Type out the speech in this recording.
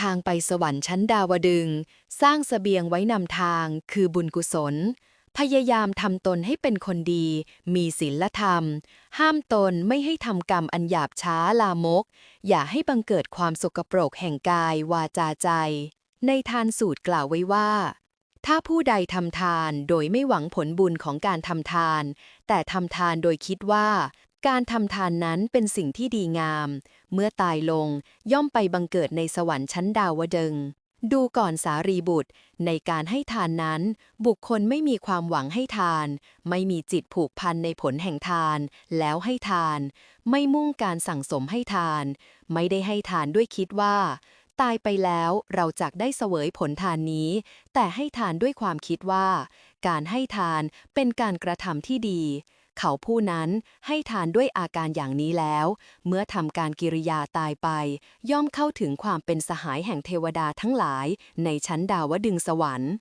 ทางไปสวรรค์ชั้นดาวดึง สร้างเสบียงไว้นำทางคือบุญกุศล พยายามทำตนให้เป็นคนดี มีศีลธรรม ห้ามตนไม่ให้ทำกรรมอันหยาบช้าลามก อย่าให้บังเกิดความสกปรกแห่งกายวาจาใจ ในทานสูตรกล่าวไว้ว่าถ้าผู้ใดทำทานโดยไม่หวังผลบุญของการทำทาน แต่ทำทานโดยคิดว่า การทำทานนั้นเป็นสิ่งที่ดีงาม เมื่อตายลงย่อมไปบังเกิดในสวรรค์ชั้นดาวดึง ดูก่อนสารีบุตร ในการให้ทานนั้น บุคคลไม่มีความหวังให้ทาน ไม่มีจิตผูกพันในผลแห่งทาน แล้วให้ทาน ไม่มุ่งการสั่งสมให้ทาน ไม่ได้ให้ทานด้วยคิดว่า ตายไปแล้วเราจักได้เสวยผลทานนี้ แต่ให้ทานด้วยความคิดว่า การให้ทานเป็นการกระทำที่ดี เขาผู้นั้นให้ทานด้วยอาการอย่างนี้แล้ว เมื่อทำการกิริยาตายไป ย่อมเข้าถึงความเป็นสหายแห่งเทวดาทั้งหลาย ในชั้นดาวดึงสวรรค์